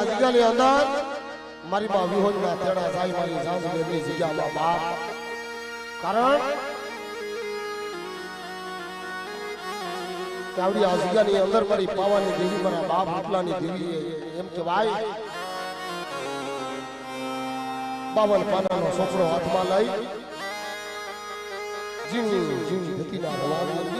આ જગ્યાની અંદર. મારી માં વિહોજના તેડા જાય, મારી સાસુની જગ્યામાં બાપ કારણ આવડી આ જગ્યાની અંદર મારી પાવાની દેવી, મારા બાપ ઉપલાની દેવી એમ કહેવાય. બાવન પાનાનો છોકરો હાથમાં લઈ ઝીણી ઝીણી ગતિના રવાના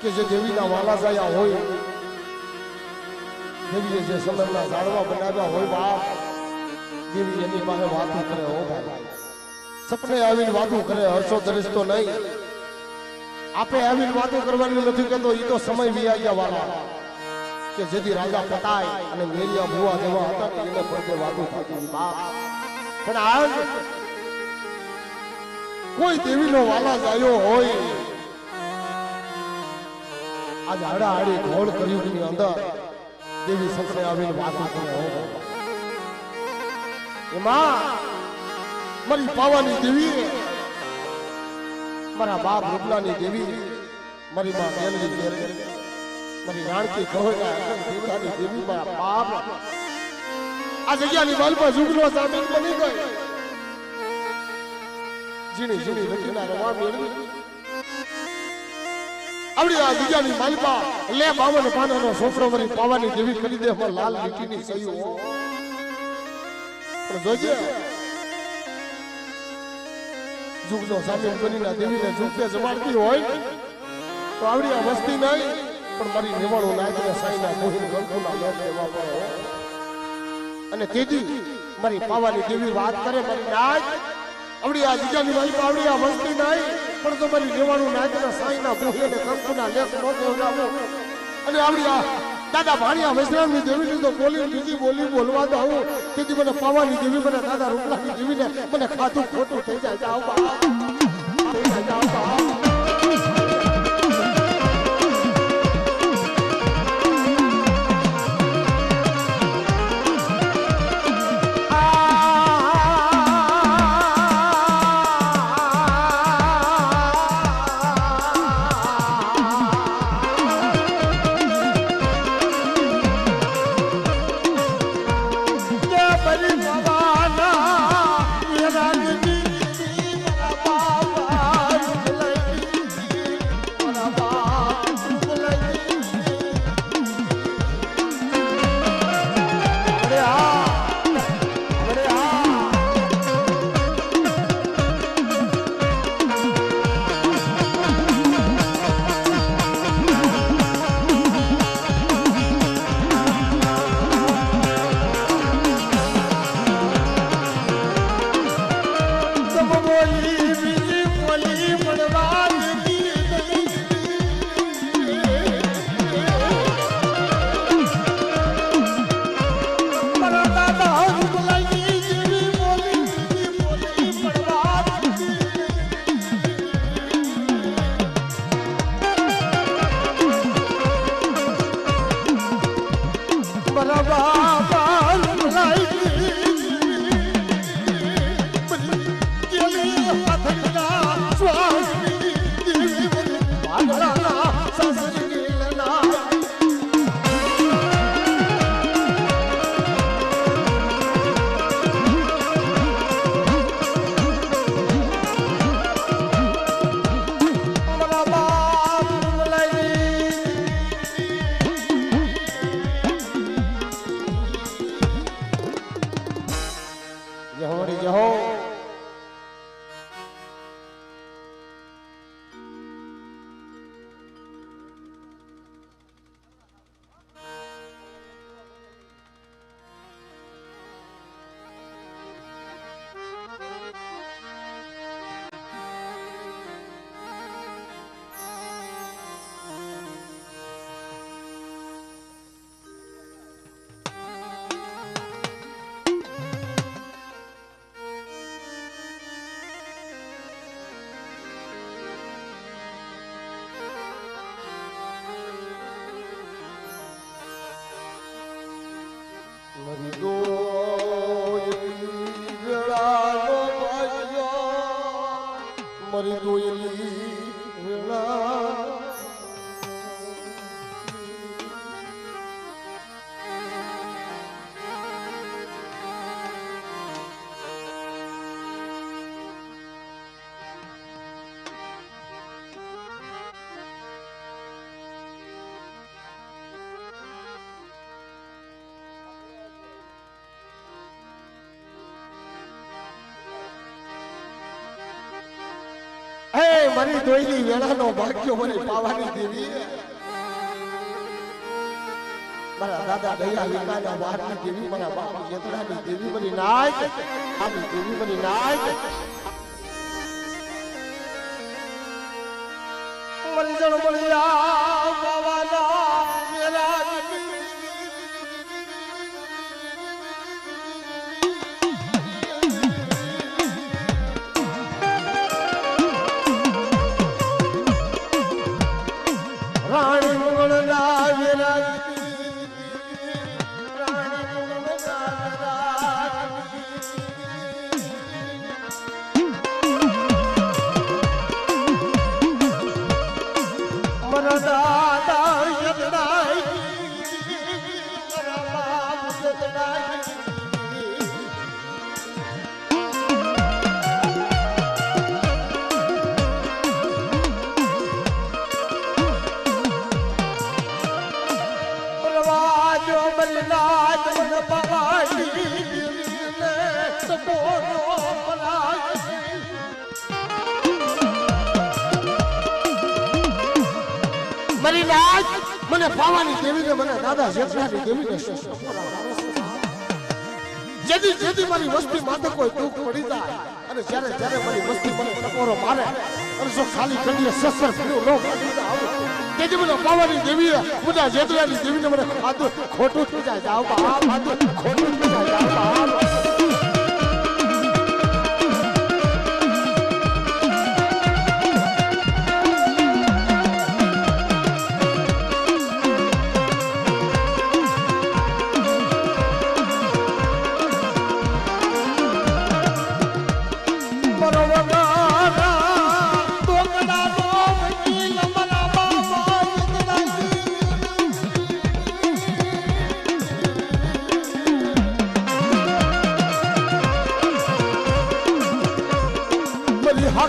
કે જે દેવીના વાલા જાયા હોય દેવીએ જે સમયના ઝાડવા બનાવ્યા હોય બાપ, દેવી એની પાસે વાતો કરે, હો ભાઈ, સપને આવીને વાતો કરે હર્ષો દરિશતો નહીં. આપે આવીને વાતો કરવાની નથી કહેતો એ તો સમય વિયા વાલા કે જેથી રાજા પતાય અને મેરિયા ભુવા જેવા હતા એને પડતે વાતો થતી બાપ. પણ આજ કોઈ દેવીનો વાલા જાયો હોય આજ આડા હાડી ઘોડ કર્યુગની અંદર. દેવી સપને આવીને વાતો કરે હો. એમાં મારી પાવાની દેવી, મારા બાપ રૂપલાની દેવી, મારી માં મેલડી દેવી, મારી રાણકી કહોયા દેવતાની દેવી, મારા બાપ. આ જગ્યાની બાલમાં જુગલો સાબિત બની ગઈ. જીણી જીણી રચના રવા મેળવી. આવડી આ જગ્યાની માલપા લે બાવન પાનાનો છોકરો મારી પાવાની જેવી કરી દે એમાં લાલ લીટીની સહી પણ જોજે. જુગનો સામે બનીના દેવીને જુગતે જમાડતી હોય, તો આવડી આ વસ્તી નહીં, પણ મારી નિવાળો નાયકને સાઈના મોહિન ગંગુના લોક દેવા પડે અને તેજી મારી પાવાની દેવી વાત કરે, મારી નાચ આવડી આ જગ્યાની મારી આવડી આ વસ્તી નહીં પણ તમારી જોવાનું નાચના સાઈના બોહી અને કંકુના લેખ નો કહેવડાવો અને આવડી આ દાદા ભાણિયા વૈષ્ણવની દેવીની તો બોલી બીજી બોલી બોલવા દઉં. તેથી મને પાવાની દેવી મને દાદા રૂપલાની દેવીને મને ખાધું ખોટું થઈ જાય. જાઓ મારી દોયલી વેળાનો ભાગ્યો મને પાવાની દેવી. મારા દાદા દયા વિકાના વારની દેવી, મારા બાપુ યતરાની દેવી બની નાય આની દેવી બની નાય મરી જણ મળ્યા પાવાની રીતે મને દાદા, જેઠાની રીતે જેથી જેથી મારી વસ્તી માથે કોઈ દુઃખ પડી જાય, અને જ્યારે જ્યારે મારી વસ્તી મને ટકોરો મારે, અને જો ખાલી કરીએ સસર ફર્યું લોક તેથી મને પાવાની દેવીએ, બધા જેઠાની દેવીને મને ખાધું, ખોટું થઈ જાય, જાવ બા ખોટું થઈ જાય, જાવ બા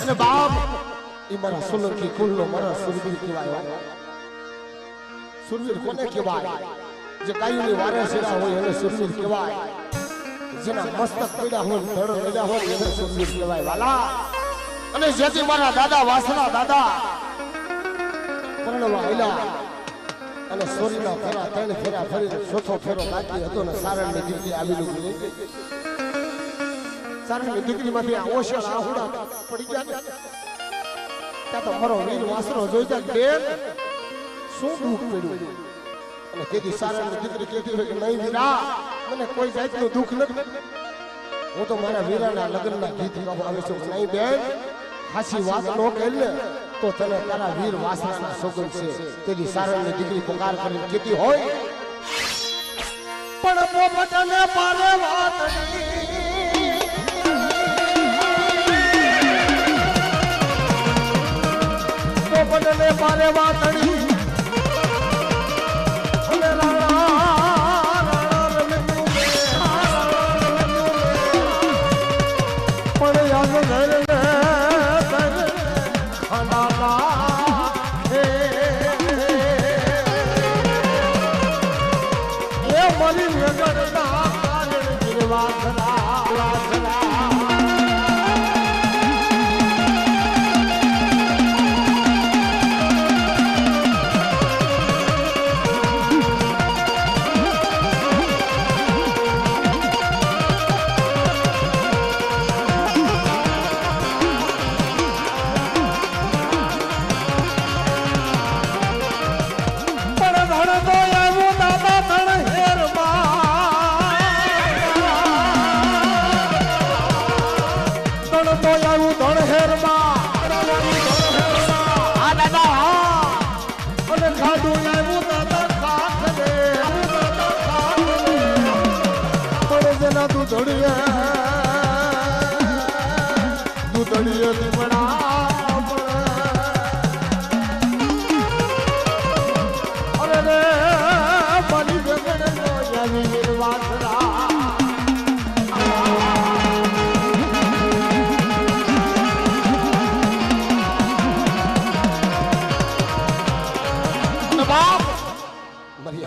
અને બાપ, એ મારા સોલંકી કુલનો મારા સુરવીર કહેવાય. સુરવીર કોને કહેવાય? જે ગાયોની વારે સેડા હોય એને સુરવીર કહેવાય. જેના મસ્તક પડ્યા હોય, ધડ પડ્યા એને સુરવીર કહેવાય. વાલા, અને જેથી મારા દાદા, વાસણા દાદા પરણવા આયલા અને સોરીના ફેરા ત્રણ ફેરા ફરીને ચોથો ફેરો બાકી હતો ને સારણની દીકરી આવેલું ગયું સારણની દીકરીમાંથી આ ઓશળ આહુડા પડી ગયા ત્યાં તો મારો વીર વાસરો જોઈ જાય બેન, શું દુઃખ પડ્યું? અને તેથી સારણની દીકરી કહેતી હોય કે નહીં વીરા મને કોઈ જાતનું દુઃખ નથી. હું તો મારા વીરાના લગ્નના ગીત ગાવા આવે છું નહીં બેન? હાસી વાત નો ને તો તને તારા વીર વાસણાના સોગંદ છે. તેની સારણની દીકરી પોકાર કરીને કહેતી હોય. પણ પોપટને પારે વાતડી પોપટને પારે વાતડી મરી વગરના કારણ ગિરવા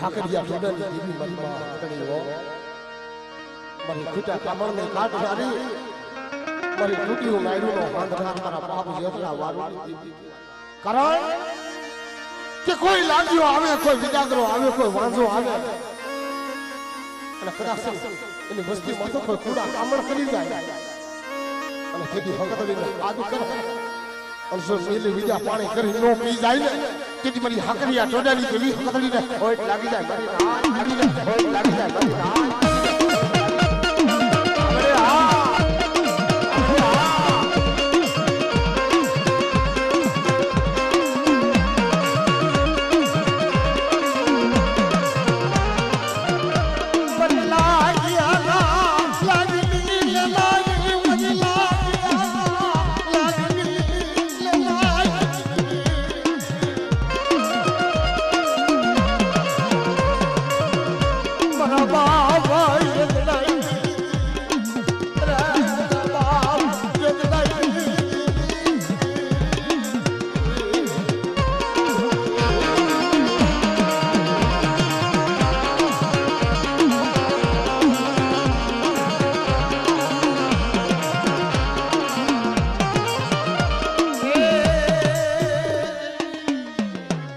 કારણ કે કોઈ લાગ્યો આવે, કોઈ વિદાગરો આવે, કોઈ વાંધો આવે, અને કદાચ એની વસ્તીમાં તો કોઈ કુડા કામણ કરી જાય. અને તેથી હકતડીને આદુ કરે. અને જો પાણી કરી નો પી જાય ને તેથી મારી હાકરિયા ટોડાની દેવી હકતડીને હોય લાગી જાય મારી લાગી જાય લાગી જાય.